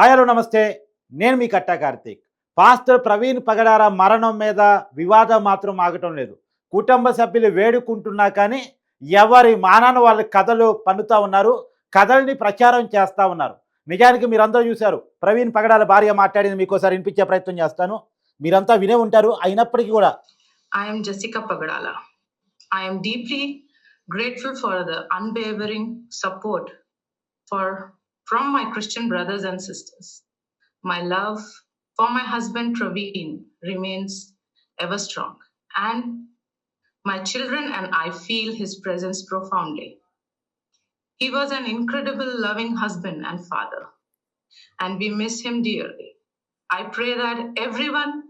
Hi hello namaste. నేను మీ Katta Karthik. Pastor Praveen Pagadala మరణం మీద వివాదం మాత్రం ఆగటం లేదు. కుటుంబ సభ్యులు వేడుకుంటున్నా కానీ ఎవరి మానాన వాళ్ళ కథలు పన్నుతూ ఉన్నారు కథల్ని ప్రచారం చేస్తూ ఉన్నారు. నిజానికి మీరందరూ చూశారు ప్రవీణ్ పగడాల భార్య మాట్లాడింది మీకు ఒకసారి వినిపించే ప్రయత్నం చేస్తాను. మీరంతా వినే ఉంటారు అయినప్పటికీ కూడా. I'm am Pagadala I'm deeply grateful for the unwavering support for from my Christian brothers and sisters. My love for my husband Praveen remains ever strong, and my children and I feel his presence profoundly. He was an incredible, loving husband and father, and we miss him dearly. I pray that everyone,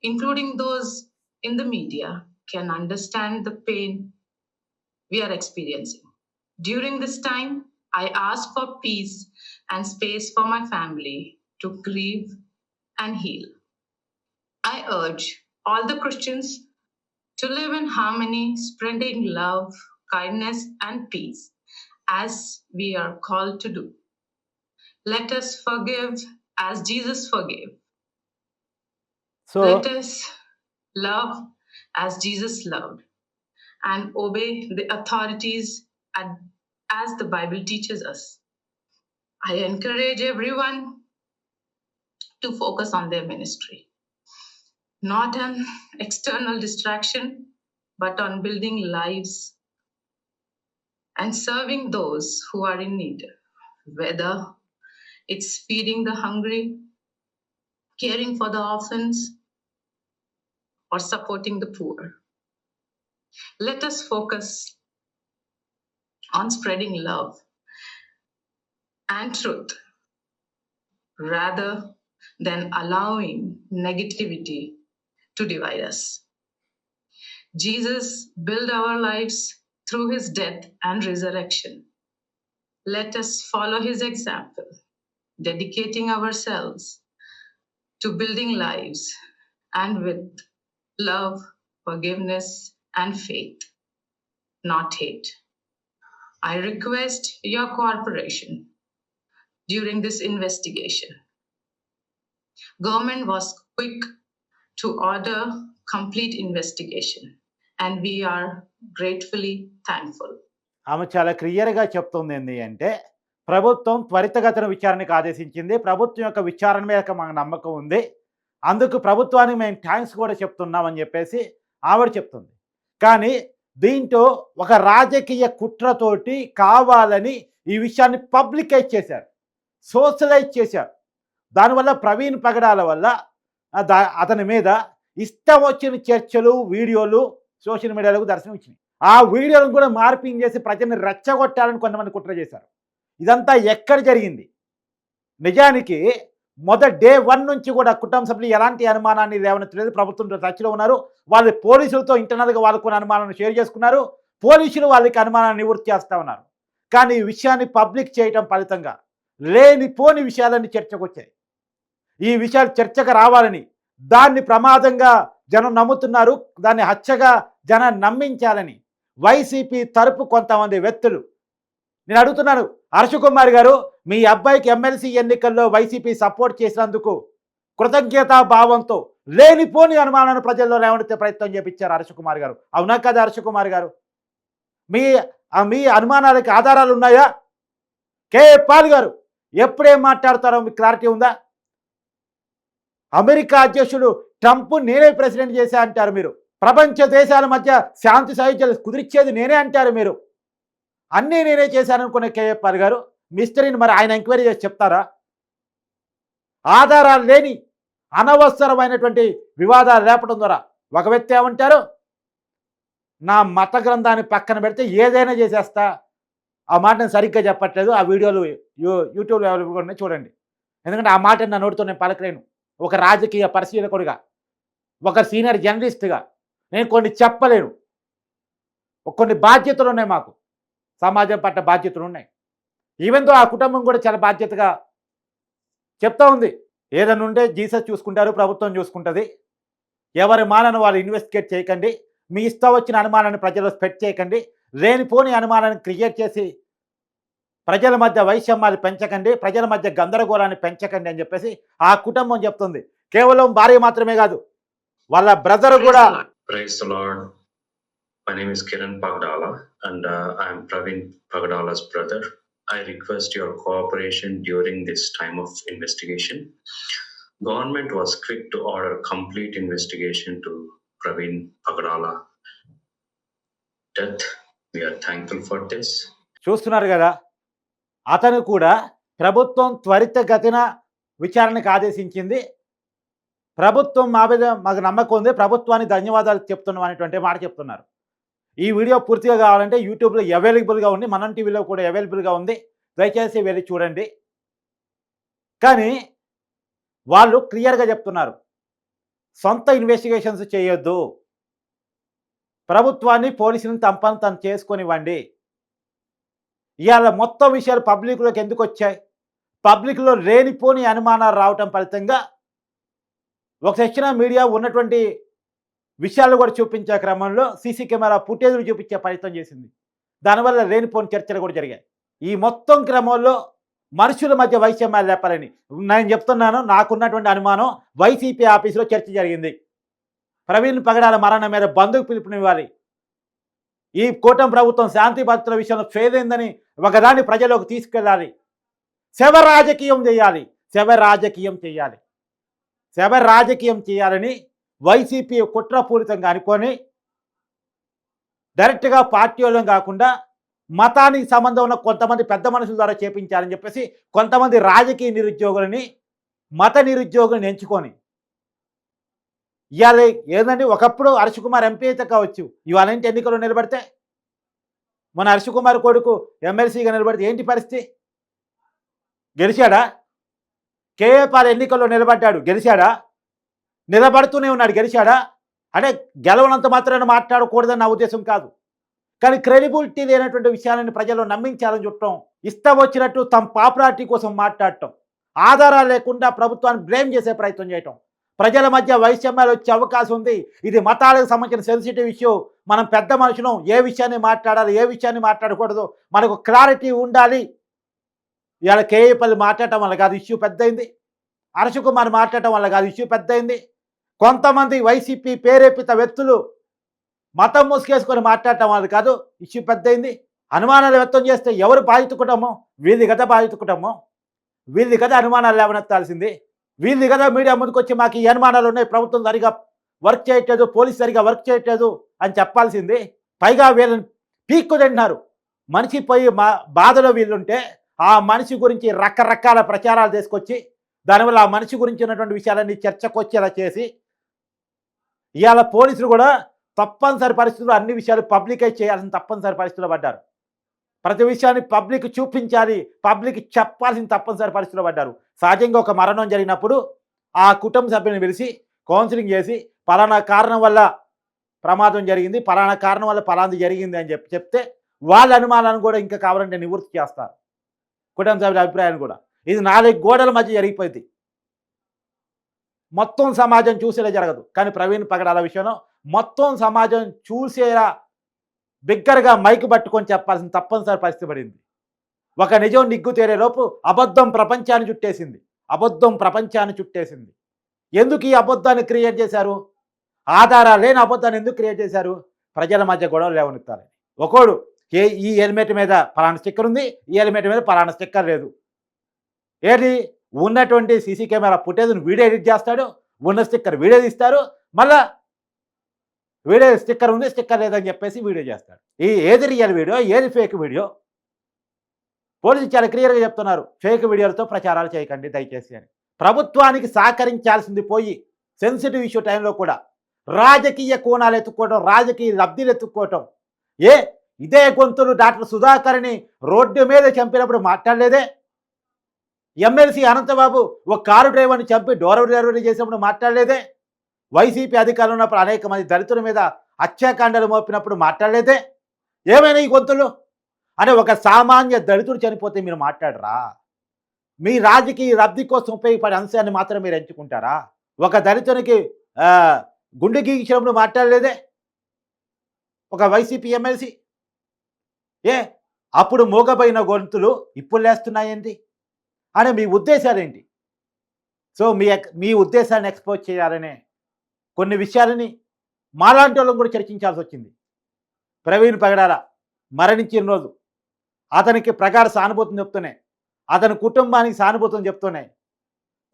including those in the media can understand the pain we are experiencing. During this time, I ask for peace and space for my family to grieve and heal. I urge all the Christians to live in harmony, spreading love, kindness, and peace as we are called to do. Let us forgive as Jesus forgave. So Let us love as Jesus loved and obey the authorities at- as the Bible teaches us. I encourage everyone to focus on their ministry, not an external distraction, but on building lives and serving those who are in need, whether it's feeding the hungry, caring for the orphans, or supporting the poor. Let us focus on spreading love and truth rather than allowing negativity to divide us. Jesus built our lives through his death and resurrection. Let us follow his example, dedicating ourselves to building lives and with love, forgiveness, and faith, not hate. I request your cooperation during this investigation. Government was quick to order complete investigation, and we are gratefully thankful. ఆమె చాలా క్లియర్గా చెప్తుంది ఏంటి అంటే ప్రభుత్వం త్వరితగతిన విచారణకు ఆదేశించింది ప్రభుత్వం యొక్క విచారణ మీద మాకు నమ్మకం ఉంది అందుకు ప్రభుత్వానికి మేము థ్యాంక్స్ కూడా చెప్తున్నామని చెప్పేసి ఆవిడ చెప్తుంది కానీ దీంతో ఒక రాజకీయ కుట్రతోటి కావాలని ఈ విషయాన్ని పబ్లికైజ్ చేశారు. సోషలైజ్ చేశారు. దానివల్ల ప్రవీణ్ పగడాల వల్ల అతని మీద ఇష్టం వచ్చిన చర్చలు వీడియోలు సోషల్ మీడియాలకు దర్శనం ఇచ్చినాయి. ఆ వీడియోలను కూడా మార్పింగ్ చేసి ప్రజల్ని రెచ్చగొట్టాలని కొంతమంది కుట్ర చేశారు. ఇదంతా ఎక్కడ జరిగింది? నిజానికి మొదటి డే వన్ నుంచి కూడా కుటుంబ సభ్యులు ఎలాంటి అనుమానాన్ని లేవనెత్తలేదు ప్రభుత్వం టచ్లో ఉన్నారు. వాళ్ళు పోలీసులతో ఇంటర్నల్గా వాళ్ళకు కొన్ని షేర్ చేసుకున్నారు. పోలీసులు వాళ్ళకి అనుమానాన్ని నివృత్తి చేస్తూ ఉన్నారు. కానీ ఈ విషయాన్ని పబ్లిక్ చేయటం ఫలితంగా లేనిపోని విషయాలన్నీ చర్చకు వచ్చాయి. ఈ విషయాలు చర్చకు రావాలని దాన్ని ప్రమాదంగా జనం నమ్ముతున్నారు. దాన్ని హత్యగా జనం నమ్మించాలని వైసీపీ తరపు కొంతమంది వ్యక్తులు నేను అడుగుతున్నాను హర్షకుమార్ గారు మీ అబ్బాయికి ఎమ్మెల్సీ ఎన్నికల్లో వైసీపీ సపోర్ట్ చేసినందుకు కృతజ్ఞతా భావంతో లేనిపోని అనుమానాన్ని ప్రజల్లో లేవనెత్తే ప్రయత్నం చేపించారు హర్షకుమార్ గారు. అవునా కదా హర్షకుమార్ గారు? మీ మీ అనుమానాలకి ఆధారాలు ఉన్నాయా? కే. పాల్ గారు ఎప్పుడేం మాట్లాడతారో మీకు క్లారిటీ ఉందా? అమెరికా అధ్యక్షుడు ట్రంప్ నేనే ప్రెసిడెంట్ చేశా అంటారు మీరు. ప్రపంచ దేశాల మధ్య శాంతి సాహిత్యాలు కుదిర్చేది నేనే అంటారు మీరు. అన్నీ నేనే చేశాననుకునే కేఎఫ్ఆర్ గారు మిస్టరీని మరి ఆయన ఎంక్వైరీ చేసి చెప్తారా? ఆధారాలు లేని అనవసరమైనటువంటి వివాదాలు లేపడం ద్వారా ఒక వ్యక్తి ఏమంటారు? నా మత గ్రంథాన్ని పక్కన పెడితే ఏదైనా చేసేస్తా. ఆ మాట నేను సరిగ్గా చెప్పట్లేదు. ఆ వీడియోలు యూ యూట్యూబ్లో అవైలబుల్ ఉన్నాయి చూడండి. ఎందుకంటే ఆ మాట నా నోటితో నేను పలకలేను. ఒక రాజకీయ పరిశీలకుడిగా ఒక సీనియర్ జర్నలిస్ట్గా నేను కొన్ని చెప్పలేను. కొన్ని బాధ్యతలు ఉన్నాయి మాకు. సమాజం పట్ల బాధ్యతలు ఉన్నాయి. ఈవెన్తో ఆ కుటుంబం కూడా చాలా బాధ్యతగా చెప్తా ఉంది. ఏదైనా ఉంటే జీసస్ చూసుకుంటారు ప్రభుత్వం చూసుకుంటుంది. ఎవరి మానను వాళ్ళు ఇన్వెస్టిగేట్ చేయకండి. మీ ఇష్టం వచ్చిన అనుమానాన్ని ప్రజల్లో స్ప్రెడ్ చేయకండి. లేనిపోని అనుమానాన్ని క్రియేట్ చేసి ప్రజల మధ్య వైషమ్యాలు పెంచకండి. ప్రజల మధ్య గందరగోళాన్ని పెంచకండి అని చెప్పేసి ఆ కుటుంబం చెప్తుంది. కేవలం భార్య మాత్రమే కాదు వాళ్ళ బ్రదర్ కూడా My name is Kiran Pagdala, and uh, I'm Praveen Pagdala's brother. I request your cooperation during this time of investigation. Government was quick to order complete investigation to Praveen Pagdala death. We are thankful for this. చూస్తున్నారు కదా అతను కూడా ప్రభుత్వం త్వరితగతిన విచారణకు ఆదేశించింది ప్రభుత్వం మా మీద మాకు నమ్మకం ఉంది ప్రభుత్వానికి ధన్యవాదాలు చెప్తున్నాం అనేటువంటి మాట చెప్తున్నారు ఈ వీడియో పూర్తిగా కావాలంటే యూట్యూబ్లో అవైలబుల్గా ఉంది. మనం టీవీలో కూడా అవైలబుల్గా ఉంది. దయచేసి వెళ్ళి చూడండి. కానీ వాళ్ళు క్లియర్గా చెప్తున్నారు. సొంత ఇన్వెస్టిగేషన్స్ చేయొద్దు. ప్రభుత్వాన్ని పోలీసులను తప్పని తను చేసుకొనివ్వండి. ఇవాళ మొత్తం విషయాలు పబ్లిక్లోకి ఎందుకు వచ్చాయి? పబ్లిక్లో లేనిపోని అనుమానాలు రావటం ఫలితంగా ఒక సెక్షన్ మీడియా ఉన్నటువంటి విషయాలు కూడా చూపించే క్రమంలో సీసీ కెమెరా ఫుటేజ్లు చూపించే ప్రయత్నం చేసింది. దానివల్ల లేనిపోని చర్చలు కూడా జరిగాయి. ఈ మొత్తం క్రమంలో మనుషుల మధ్య వైషమ్యాలు లేపాలని. నేను చెప్తున్నాను నాకున్నటువంటి అనుమానం వైసీపీ ఆఫీసులో చర్చ జరిగింది. ప్రవీణ్ పగడాల మరణం మీద బంధుకు పిలుపునివ్వాలి. ఈ కూటమి ప్రభుత్వం శాంతి భద్రతల విషయంలో ఫేదైందని ఒకదాన్ని ప్రజలకు తీసుకెళ్ళాలి. శవ రాజకీయం చేయాలి. శవ రాజకీయం చేయాలి. శవ రాజకీయం చేయాలని వైసీపీ కుట్రపూరితంగా అనుకొని డైరెక్ట్గా పార్టీ వాళ్ళం కాకుండా మతానికి సంబంధం ఉన్న కొంతమంది పెద్ద మనుషుల ద్వారా చేపించాలని చెప్పేసి కొంతమంది రాజకీయ నిరుద్యోగులని మత నిరుద్యోగులను ఎంచుకొని ఇవాళ ఏదండి? ఒకప్పుడు హర్ష కుమార్ ఎంపీ అయితే కావచ్చు. ఇవాళ ఏంటి ఎన్నికల్లో నిలబడితే? మన హర్ష కుమార్ కొడుకు ఎమ్మెల్సీగా నిలబడితే ఏంటి పరిస్థితి? గెలిచాడా? కేఏపాల్ ఎన్నికల్లో నిలబడ్డాడు. గెలిచాడా? నిలబడుతూనే ఉన్నాడు గెలిచాడా? అంటే గెలవనంత మాత్రమే మాట్లాడకూడదని నా ఉద్దేశం కాదు. కానీ క్రెడిబిలిటీ లేనటువంటి విషయాలను ప్రజలు నమ్మించాలని చుట్టం ఇష్టం వచ్చినట్టు తమ పాపులారిటీ కోసం మాట్లాడటం ఆధారాలు లేకుండా ప్రభుత్వాన్ని బ్లేమ్ చేసే ప్రయత్నం చేయటం. ప్రజల మధ్య వైషమ్యాలు వచ్చే అవకాశం ఉంది. ఇది మతాలకు సంబంధించిన సెన్సిటివ్ ఇష్యూ. మనం పెద్ద మనుషులం ఏ విషయాన్ని మాట్లాడాలి ఏ విషయాన్ని మాట్లాడకూడదు మనకు క్లారిటీ ఉండాలి. ఇవాళ కేఏపల్లి మాట్లాడటం వల్ల కాదు ఇష్యూ పెద్దయింది. హర్ష కుమార్ మాట్లాడటం వల్ల కాదు ఇష్యూ పెద్దయింది. కొంతమంది వైసీపీ పేరేపిత వ్యక్తులు మతం మూసుకేసుకొని మాట్లాడటం వాళ్ళు కాదు. ఇష్యూ పెద్దయింది అనుమానాలు వ్యక్తం చేస్తే ఎవరు బాధిత కుటుంబం? వీళ్ళది కదా బాధిత కుటుంబం. వీళ్ళది కదా అనుమానాలు లేవనెత్తాల్సింది. వీళ్ళది కదా మీడియా ముందుకొచ్చి మాకు ఈ అనుమానాలు ఉన్నాయి. ప్రభుత్వం సరిగా వర్క్ చేయట్లేదు. పోలీస్ సరిగా వర్క్ చేయట్లేదు అని చెప్పాల్సింది. పైగా వీళ్ళని పీక్కు తింటున్నారు. మనిషి పోయి మా బాధలో వీళ్ళుంటే ఆ మనిషి గురించి రకరకాల ప్రచారాలు తీసుకొచ్చి దానివల్ల ఆ మనిషి గురించి ఉన్నటువంటి విషయాలన్నీ చర్చకు వచ్చేలా చేసి ఇవాళ పోలీసులు కూడా తప్పనిసరి పరిస్థితుల్లో అన్ని విషయాలు పబ్లికైజ్ చేయాల్సిన తప్పనిసరి పరిస్థితుల్లో పడ్డారు. ప్రతి విషయాన్ని పబ్లిక్ చూపించాలి పబ్లిక్ చెప్పాల్సిన తప్పనిసరి పరిస్థితుల్లో పడ్డారు. సహజంగా ఒక మరణం జరిగినప్పుడు ఆ కుటుంబ సభ్యులను పిలిచి కౌన్సిలింగ్ చేసి పలానా కారణం వల్ల ప్రమాదం జరిగింది పలానా కారణం వల్ల పలాంది జరిగింది అని చెప్పి చెప్తే వాళ్ళ అనుమానాలను కూడా ఇంకా కావాలంటే నివృత్తి చేస్తారు. కుటుంబ సభ్యుల అభిప్రాయాన్ని కూడా. ఇది నాలుగు గోడల మధ్య జరిగిపోయింది. మొత్తం సమాజం చూసేలా జరగదు. కానీ ప్రవీణ్ పగడాల విషయంలో మొత్తం సమాజం చూసేలా బిగ్గరగా మైక్ పట్టుకొని చెప్పాల్సిన తప్పనిసరి పరిస్థితి పడింది. ఒక నిజం నిగ్గు తేరేలోపు అబద్ధం ప్రపంచాన్ని చుట్టేసింది. అబద్ధం ప్రపంచాన్ని చుట్టేసింది. ఎందుకు ఈ అబద్ధాన్ని క్రియేట్ చేశారు? ఆధారాలు లేని అబద్ధాన్ని ఎందుకు క్రియేట్ చేశారు? ప్రజల మధ్య గొడవలు లేవనెత్తాలని ఒకడు ఏ ఈ హెల్మెట్ మీద పలానా స్టిక్కర్ ఉంది ఈ హెల్మెట్ మీద పలానా స్టిక్కర్ లేదు. ఏది? ఉన్నటువంటి సీసీ కెమెరా ఫుటేజ్ను వీడియో ఎడిట్ చేస్తాడు ఉన్న స్టిక్కర్ వీడియో తీస్తారు మళ్ళా వీడియో స్టిక్కర్ ఉంది స్టిక్కర్ లేదని చెప్పేసి వీడియో చేస్తాడు. ఈ ఏది రియల్ వీడియో ఏది ఫేక్ వీడియో? పోలీసులు చాలా క్లియర్గా చెప్తున్నారు ఫేక్ వీడియోలతో ప్రచారాలు చేయకండి దయచేసి అని. ప్రభుత్వానికి సహకరించాల్సింది పోయి సెన్సిటివ్ ఇష్యూ టైంలో కూడా రాజకీయ కోణాలు ఎత్తుక్కోవటం రాజకీయ లబ్ధిలు ఎత్తుక్కోవటం ఏ ఇదే గొంతులు డాక్టర్ సుధాకర్ని రోడ్డు మీద చంపినప్పుడు మాట్లాడలేదే? ఎమ్మెల్సీ అనంతబాబు ఒక కారు డ్రైవర్ని చంపి డోర్ డెలివరీ చేసినప్పుడు మాట్లాడలేదే? వైసీపీ అధికారులు ఉన్నప్పుడు అనేక మంది దళితుల మీద హత్యాకాండలు మోపినప్పుడు మాట్లాడలేదే? ఏమైనా ఈ గొంతులు? అనే ఒక సామాన్య దళితుడు చనిపోతే మీరు మాట్లాడరా? మీ రాజకీయ లబ్ధి కోసం ఉపయోగపడే అంశాన్ని మాత్రం మీరు ఎంచుకుంటారా? ఒక దళితునికి గుండె గీయించినప్పుడు మాట్లాడలేదే? ఒక వైసీపీ ఎమ్మెల్సీ? ఏ అప్పుడు మూగపోయిన గొంతులు ఇప్పుడు లేస్తున్నాయండి. అనే మీ ఉద్దేశాలు ఏంటి? సో మీ మీ ఉద్దేశాన్ని ఎక్స్పోజ్ చేయాలనే కొన్ని విషయాలని మాలాంటి వాళ్ళం కూడా చర్చించాల్సి వచ్చింది. ప్రవీణ్ పగడాల మరణించిన రోజు అతనికి ప్రగాఢ సానుభూతిని చెప్తూనే అతని కుటుంబానికి సానుభూతిని చెప్తూనే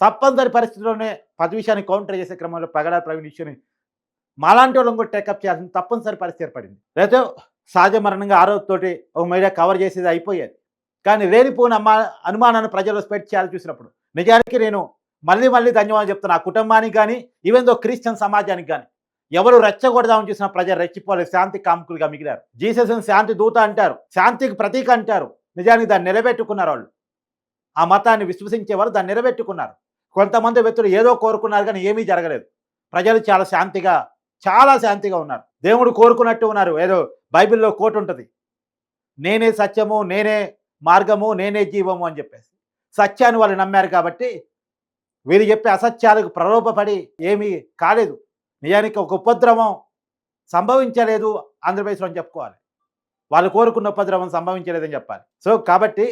తప్పనిసరి పరిస్థితుల్లోనే పది విషయాన్ని కౌంటర్ చేసే క్రమంలో పగడాల ప్రవీణ్ ఇష్యూని మాలాంటి వాళ్ళం కూడా టేకప్ చేయాల్సిన తప్పనిసరి పరిస్థితి ఏర్పడింది. లేదా సహజ మరణంగా ఆరోగ్యతోటి ఒక మీడియా కవర్ చేసేది అయిపోయేది కానీ లేనిపోని అమ్మా అనుమానాన్ని ప్రజల్లో స్ప్రెడ్ చేయాలని చూసినప్పుడు. నిజానికి నేను మళ్ళీ మళ్ళీ ధన్యవాదాలు చెప్తున్నా. ఆ కుటుంబానికి కానీ ఈవెన్ దో క్రిస్టియన్ సమాజానికి కానీ ఎవరు రెచ్చగొడదామని చూసిన ప్రజలు రెచ్చిపోలేదు శాంతి కాముకులుగా మిగిలారు. జీసస్ శాంతి దూత అంటారు. శాంతికి ప్రతీక అంటారు. నిజానికి దాన్ని నిలబెట్టుకున్నారు వాళ్ళు. ఆ మతాన్ని విశ్వసించేవారు దాన్ని నిలబెట్టుకున్నారు. కొంతమంది వ్యక్తులు ఏదో కోరుకున్నారు కానీ ఏమీ జరగలేదు. ప్రజలు చాలా శాంతిగా చాలా శాంతిగా ఉన్నారు. దేవుడు కోరుకున్నట్టు ఉన్నారు. ఏదో బైబిల్లో కోట్ ఉంటుంది. నేనే సత్యము నేనే మార్గము నేనే జీవము అని చెప్పేసి. సత్యాన్ని వాళ్ళు నమ్మారు కాబట్టి వీరు చెప్పే అసత్యాలకు ప్రలోభపడి ఏమీ కాలేదు. నిజానికి ఒక ఉపద్రవం సంభవించలేదు ఆంధ్రప్రదేశ్లో అని చెప్పుకోవాలి. వాళ్ళు కోరుకున్న ఉపద్రవం సంభవించలేదని చెప్పాలి. సో కాబట్టి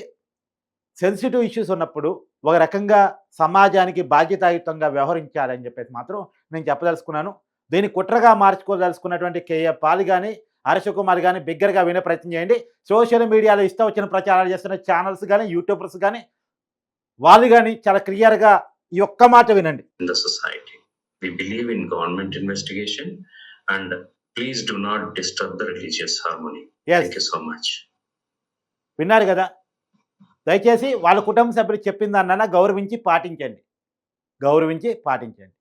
సెన్సిటివ్ ఇష్యూస్ ఉన్నప్పుడు ఒక రకంగా సమాజానికి బాధ్యతాయుతంగా వ్యవహరించాలని చెప్పేసి మాత్రం నేను చెప్పదలుచుకున్నాను. దీన్ని కుట్రగా మార్చుకోదలుచుకున్నటువంటి కేఏ పాల్ కానీ హర్ష కుమార్ కానీ బిగ్గరగా వినే ప్రయత్నం చేయండి సోషల్ మీడియాలో ఇష్టం వచ్చిన ప్రచారాలు చేస్తున్న ఛానల్స్ కానీ యూట్యూబర్స్ కానీ వాళ్ళు కానీ చాలా క్లియర్గా ఈ ఒక్క మాట వినండి the society. We believe in government investigation and please do not disturb the religious harmony. Yes Thank you so much. విన్నారు కదా దయచేసి వాళ్ళ కుటుంబ సభ్యులు చెప్పిందన్న గౌరవించి పాటించండి గౌరవించి పాటించండి